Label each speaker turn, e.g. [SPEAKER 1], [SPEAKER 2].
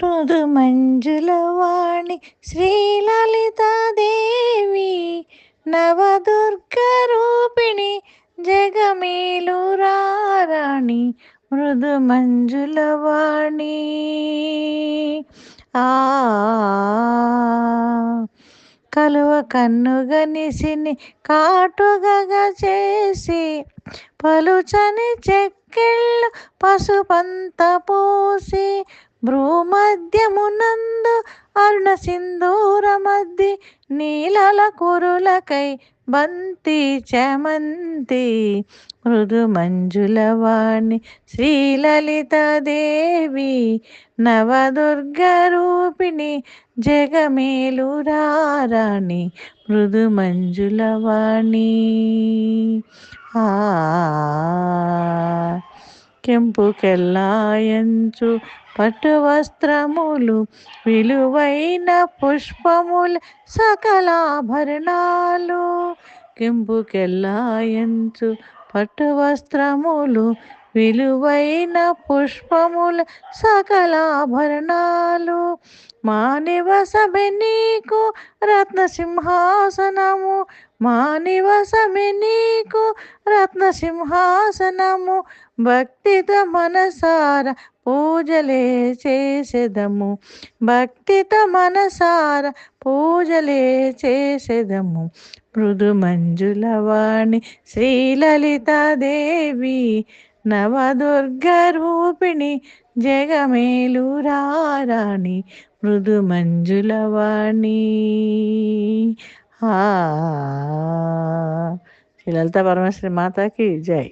[SPEAKER 1] మృదు మంజులవాణి శ్రీలలితాదేవి నవదుర్గ రూపిణి జగమేలురాణి మృదు మంజులవాణి ఆ కలువ కన్నుగనిసిని కాటుగగా చేసి పలుచని చెక్కిళ్ళు పసుపంత పోసి భ్రూమధ్యమునందు అరుణ సింధూర మధ్య నీలల కురులకై బంతి చమంతి. మృదు మంజులవాణి శ్రీలలితదేవి నవదుర్గ రూపిణి జగమేలురాణి మృదు మంజులవాణి ఆ కెంపుకెల్లాయంచు పట్టు వస్త్రములు విలువైన పుష్పములు సకలాభరణాలు. కెంపుకెల్లాయంచు పట్టు వస్త్రములు విలువైన పుష్పముల సకలాభరణాలు. మానివసమె నీకు రత్నసింహాసనము మానివసమె నీకు రత్న సింహాసనము భక్తిత మనసార పూజలే చేసేదము. భక్తిత మనసార పూజలే చేసేదము. మృదు మంజులవాణి శ్రీలలితాదేవి నవదుర్గ రూపిణి జగమేలురాణి మృదు మంజులవాణి ఆ లలిత పరమేశ్వరి మాతాకి జై